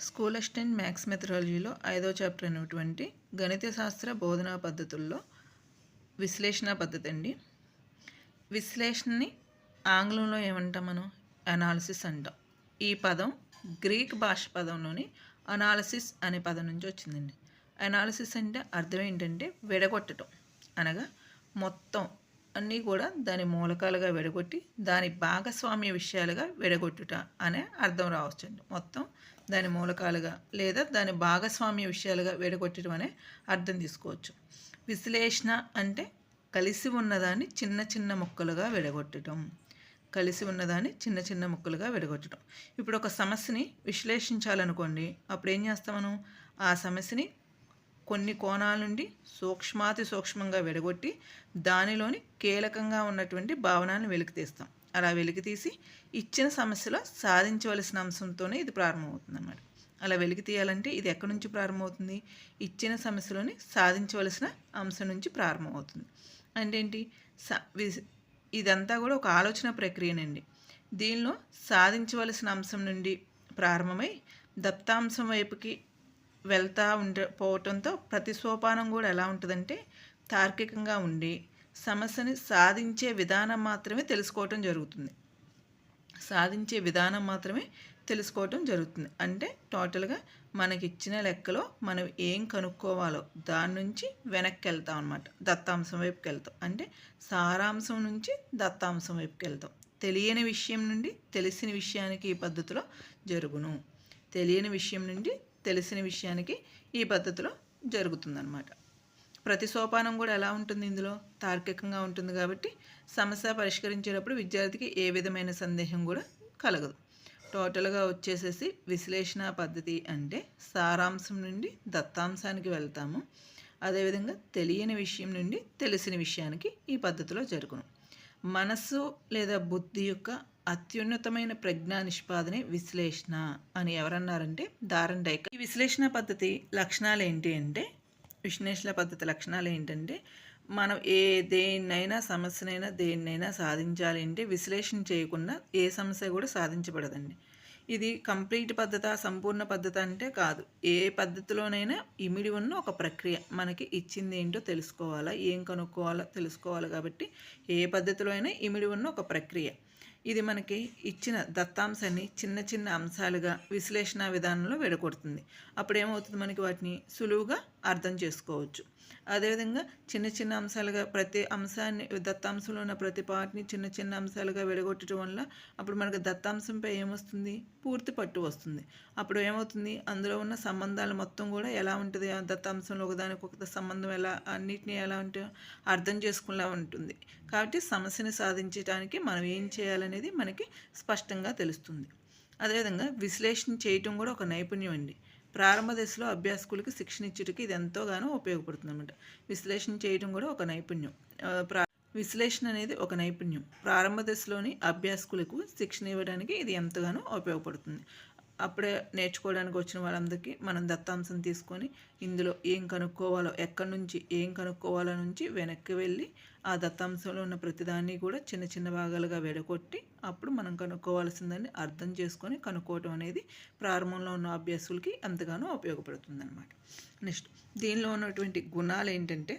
School assistant maths మెథడాలజీలో ఐదో chapter అయినటువంటి గణిత శాస్త్ర బోధనా పద్ధతుల్లో విశ్లేషణ పద్ధతి అండి. విశ్లేషణని ఆంగ్లంలో ఏమంటాం మనం? అనాలిసిస్ అంటాం. ఈ పదం గ్రీక్ భాష పదంలోని అనాలిసిస్ అనే పదం నుంచి వచ్చిందండి. అనాలిసిస్ అంటే అర్థం ఏంటంటే విడగొట్టడం అనగా మొత్తం అన్నీ కూడా దాని మూలకాలుగా విడగొట్టి దాని భాగస్వామ్య విషయాలుగా విడగొట్టుట అనే అర్థం రావచ్చండి. మొత్తం దాని మూలకాలుగా లేదా దాని భాగస్వామ్య విషయాలుగా విడగొట్టడం అనే అర్థం తీసుకోవచ్చు. విశ్లేషణ అంటే కలిసి ఉన్నదాన్ని చిన్న చిన్న ముక్కలుగా విడగొట్టడం. కలిసి ఉన్నదాన్ని చిన్న చిన్న ముక్కలుగా విడగొట్టడం. ఇప్పుడు ఒక సమస్యని విశ్లేషించాలనుకోండి అప్పుడు ఏం చేస్తాం మనం? ఆ సమస్యని కొన్ని కోణాల నుండి సూక్ష్మాతి సూక్ష్మంగా విడగొట్టి దానిలోని కీలకంగా ఉన్నటువంటి భావనాన్ని వెలికితీస్తాం అలా వెలికితీసి ఇచ్చిన సమస్యలో సాధించవలసిన అంశంతోనే ఇది ప్రారంభమవుతుంది అన్నమాట అలా వెలికి తీయాలంటే ఇది ఎక్కడి నుంచి ప్రారంభమవుతుంది? ఇచ్చిన సమస్యలోని సాధించవలసిన అంశం నుంచి ప్రారంభమవుతుంది. అంటే ఏంటి? ఇదంతా కూడా ఒక ఆలోచన ప్రక్రియనండి. దీనిలో సాధించవలసిన అంశం నుండి ప్రారంభమై దత్తాంశం వైపుకి వెళ్తూ ఉండే పోవటంతో ప్రతి సోపానం కూడా ఎలా ఉంటుందంటే తార్కికంగా ఉండి సమస్యని సాధించే విధానం మాత్రమే తెలుసుకోవటం జరుగుతుంది. సాధించే విధానం మాత్రమే తెలుసుకోవటం జరుగుతుంది. అంటే టోటల్గా మనకి ఇచ్చిన లెక్కలో మనం ఏం కనుక్కోవాలో దాని నుంచి వెనక్కి వెళ్తాం అనమాట దత్తాంశం వైపుకి వెళ్తాం అంటే సారాంశం నుంచి దత్తాంశం వైపుకి వెళ్తాం తెలియని విషయం నుండి తెలిసిన విషయానికి ఈ పద్ధతిలో జరుగును. తెలియని విషయం నుండి తెలిసిన విషయానికి ఈ పద్ధతిలో జరుగుతుందన్నమాట. ప్రతి సోపానం కూడా ఎలా ఉంటుంది ఇందులో? తార్కికంగా ఉంటుంది కాబట్టి సమస్య పరిష్కరించేటప్పుడు విద్యార్థికి ఏ విధమైన సందేహం కూడా కలగదు. టోటల్గా వచ్చేసేసి విశ్లేషణ పద్ధతి అంటే సారాంశం నుండి దత్తాంశానికి వెళ్తాము. అదేవిధంగా తెలియని విషయం నుండి తెలిసిన విషయానికి ఈ పద్ధతిలో జరుగును. మనస్సు లేదా బుద్ధి యొక్క అత్యున్నతమైన ప్రజ్ఞా నిష్పాదనే విశ్లేషణ అని ఎవరన్నారంటే దారన్ డైక. ఈ విశ్లేషణ పద్ధతి లక్షణాలు ఏంటి అంటే విశ్లేషణ పద్ధతి లక్షణాలు ఏంటంటే మనం ఏ దేన్నైనా సమస్యనైనా దేన్నైనా సాధించాలి అంటే విశ్లేషణ చేయకుండా ఏ సమస్య కూడా సాధించబడదండి. ఇది కంప్లీట్ పద్ధత సంపూర్ణ పద్ధత అంటే కాదు. ఏ పద్ధతిలోనైనా ఇమిడి ఉన్న ఒక ప్రక్రియ మనకి ఇచ్చింది ఏంటో తెలుసుకోవాలా ఏం కనుక్కోవాలో తెలుసుకోవాలి కాబట్టి ఏ పద్ధతిలో అయినా ఇమిడి ఉన్న ఒక ప్రక్రియ. ఇది మనకి ఇచ్చిన దత్తాంశాన్ని చిన్న చిన్న అంశాలుగా విశ్లేషణ విధానంలో విడగొడుతుంది. అప్పుడు ఏమవుతుంది మనకి వాటిని సులువుగా అర్థం చేసుకోవచ్చు. అదేవిధంగా చిన్న చిన్న అంశాలుగా ప్రతి అంశాన్ని దత్తాంశంలో ఉన్న ప్రతి పార్ట్ని చిన్న చిన్న అంశాలుగా విడగొట్టడం వల్ల అప్పుడు మనకు దత్తాంశంపై ఏమొస్తుంది? పూర్తి పట్టు వస్తుంది. అప్పుడు ఏమవుతుంది? అందులో ఉన్న సంబంధాలు మొత్తం కూడా ఎలా ఉంటుంది? ఆ దత్తాంశంలో ఒకదానికి ఒక సంబంధం ఎలా అన్నిటినీ ఎలా ఉంటే అర్థం చేసుకునేలా ఉంటుంది. కాబట్టి సమస్యను సాధించడానికి మనం ఏం చేయాలనేది మనకి స్పష్టంగా తెలుస్తుంది. అదేవిధంగా విశ్లేషణ చేయటం కూడా ఒక నైపుణ్యం అండి. ప్రారంభ దశలో అభ్యాసకులకి శిక్షణ ఇచ్చుటకి ఇది ఎంతోగానో ఉపయోగపడుతుంది అనమాట విశ్లేషణ చేయడం కూడా ఒక నైపుణ్యం. ప్రా విశ్లేషణ అనేది ఒక నైపుణ్యం. ప్రారంభ దశలోని అభ్యాసకులకు శిక్షణ ఇవ్వడానికి ఇది ఎంతగానో ఉపయోగపడుతుంది. అప్పుడే నేర్చుకోవడానికి వచ్చిన వాళ్ళందరికీ మనం దత్తాంశం తీసుకొని ఇందులో ఏం కనుక్కోవాలో ఎక్కడి నుంచి ఏం కనుక్కోవాలో నుంచి వెనక్కి వెళ్ళి ఆ దత్తాంశంలో ఉన్న ప్రతిదాన్ని కూడా చిన్న చిన్న భాగాలుగా విడగొట్టి అప్పుడు మనం కనుక్కోవాల్సిందని అర్థం చేసుకొని కనుక్కోవటం అనేది ప్రారంభంలో ఉన్న అభ్యాసులకి ఎంతగానో ఉపయోగపడుతుంది అనమాట నెక్స్ట్ దీనిలో ఉన్నటువంటి గుణాలు ఏంటంటే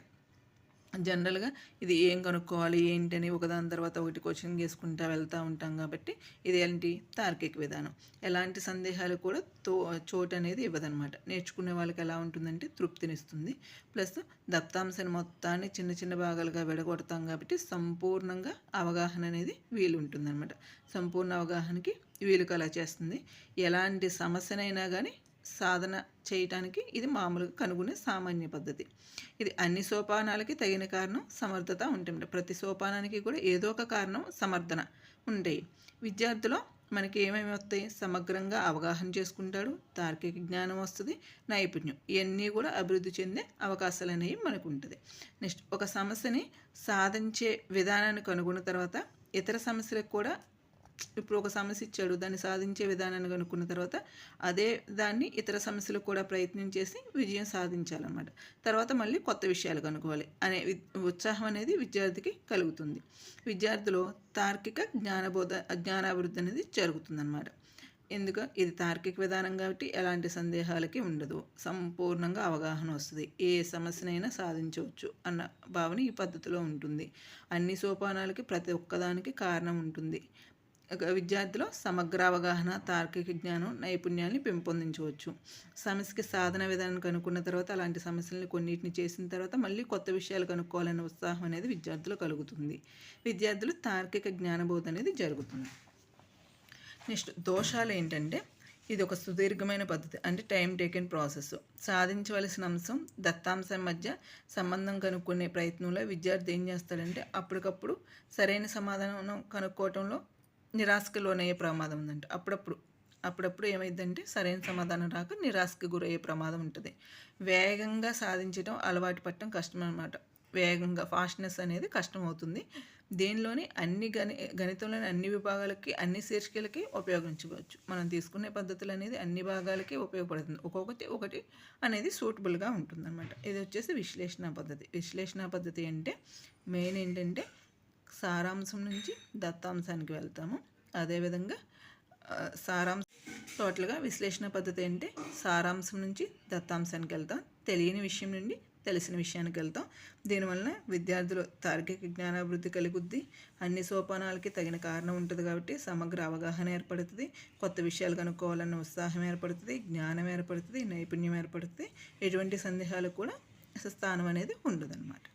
జనరల్గా ఇది ఏం కనుక్కోవాలి ఏంటని ఒకదాని తర్వాత ఒకటి క్వశ్చన్ చేసుకుంటా వెళ్తూ ఉంటాం కాబట్టి ఇది ఏంటి తార్కిక విధానం. ఎలాంటి సందేహాలు కూడా తో చోటు అనేది ఇవ్వదనమాట నేర్చుకునే వాళ్ళకి ఎలా ఉంటుందంటే తృప్తినిస్తుంది. ప్లస్ దత్తాంశాన్ని మొత్తాన్ని చిన్న చిన్న భాగాలుగా విడగొడతాం కాబట్టి సంపూర్ణంగా అవగాహన అనేది వీలు ఉంటుందన్నమాట. సంపూర్ణ అవగాహనకి వీలు కలా చేస్తుంది. ఎలాంటి సమస్యనైనా కానీ సాధన చేయటానికి ఇది మామూలుగా కనుగొనే సామాన్య పద్ధతి. ఇది అన్ని సోపానాలకి తగిన కారణం సమర్థత ఉంటుంది ప్రతి సోపానానికి కూడా ఏదో ఒక కారణం సమర్థన ఉంటాయి విద్యార్థులు మనకి ఏమేమి వస్తాయి? సమగ్రంగా అవగాహన చేసుకుంటాడు తార్కిక జ్ఞానం వస్తుంది నైపుణ్యం ఇవన్నీ కూడా అభివృద్ధి చెందే అవకాశాలు అనేవి మనకు ఉంటుంది. నెక్స్ట్ ఒక సమస్యని సాధించే విధానాన్ని కనుగొన్న తర్వాత ఇతర సమస్యలకు కూడా ఇప్పుడు ఒక సమస్య ఇచ్చాడు దాన్ని సాధించే విధానాన్ని కనుక్కున్న తర్వాత అదే దాన్ని ఇతర సమస్యలకు కూడా ప్రయత్నం చేసి విజయం సాధించాలన్నమాట. తర్వాత మళ్ళీ కొత్త విషయాలు కనుక్కోవాలి అనే ఉత్సాహం అనేది విద్యార్థికి కలుగుతుంది. విద్యార్థిలో తార్కిక జ్ఞానబోధ జ్ఞానాభివృద్ధి అనేది జరుగుతుందన్నమాట. ఎందుకు? ఇది తార్కిక విధానం కాబట్టి ఎలాంటి సందేహాలకి ఉండదు. సంపూర్ణంగా అవగాహన వస్తుంది. ఏ సమస్యనైనా సాధించవచ్చు అన్న భావన ఈ పద్ధతిలో ఉంటుంది. అన్ని సోపానాలకి ప్రతి ఒక్కదానికి కారణం ఉంటుంది. విద్యార్థిలో సమగ్ర అవగాహన తార్కిక జ్ఞానం నైపుణ్యాన్ని పెంపొందించవచ్చు. సమస్యకి సాధన విధానం కనుక్కున్న తర్వాత అలాంటి సమస్యలను కొన్నిటిని చేసిన తర్వాత మళ్ళీ కొత్త విషయాలు కనుక్కోవాలనే ఉత్సాహం అనేది విద్యార్థులు కలుగుతుంది. విద్యార్థులు తార్కిక జ్ఞానబోధ అనేది జరుగుతుంది. నెక్స్ట్ దోషాలు ఏంటంటే ఇది ఒక సుదీర్ఘమైన పద్ధతి అంటే టైం టేకెన్ ప్రాసెస్ సాధించవలసిన అంశం దత్తాంశం మధ్య సంబంధం కనుక్కునే ప్రయత్నంలో విద్యార్థి ఏం చేస్తాడంటే అప్పటికప్పుడు సరైన సమాధానం కనుక్కోవటంలో నిరాశకు లోనయ్యే ప్రమాదం ఉందంట. అప్పుడప్పుడు అప్పుడప్పుడు ఏమైందంటే సరైన సమాధానం రాక నిరాశకు గురయ్యే ప్రమాదం ఉంటుంది. వేగంగా సాధించడం అలవాటు పట్టడం కష్టం అనమాట వేగంగా ఫాస్ట్నెస్ అనేది కష్టం అవుతుంది దేనిలోని అన్ని గణి గణితంలోని అన్ని విభాగాలకి అన్ని శీర్షికలకి ఉపయోగించవచ్చు. మనం తీసుకునే పద్ధతులు అనేది అన్ని భాగాలకి ఉపయోగపడుతుంది. ఒక్కొక్కటి ఒకటి అనేది సూటబుల్గా ఉంటుంది అనమాట ఇది వచ్చేసి విశ్లేషణ పద్ధతి. విశ్లేషణ పద్ధతి అంటే మెయిన్ ఏంటంటే సారాంశం నుంచి దత్తాంశానికి వెళ్తాము. అదేవిధంగా సారాంశం టోటల్గా విశ్లేషణ పద్ధతి అంటే సారాంశం నుంచి దత్తాంశానికి వెళ్తాం. తెలియని విషయం నుండి తెలిసిన విషయానికి వెళ్తాం. దీనివలన విద్యార్థులు తార్కిక జ్ఞానాభివృద్ధి కలుగుద్ది. అన్ని సోపానాలకి తగిన కారణం ఉంటుంది కాబట్టి సమగ్ర అవగాహన ఏర్పడుతుంది. కొత్త విషయాలు కనుక్కోవాలన్న ఉత్సాహం ఏర్పడుతుంది. జ్ఞానం ఏర్పడుతుంది. నైపుణ్యం ఏర్పడుతుంది. ఎటువంటి సందేహాలు కూడా స్థానం అనేది ఉండదన్నమాట.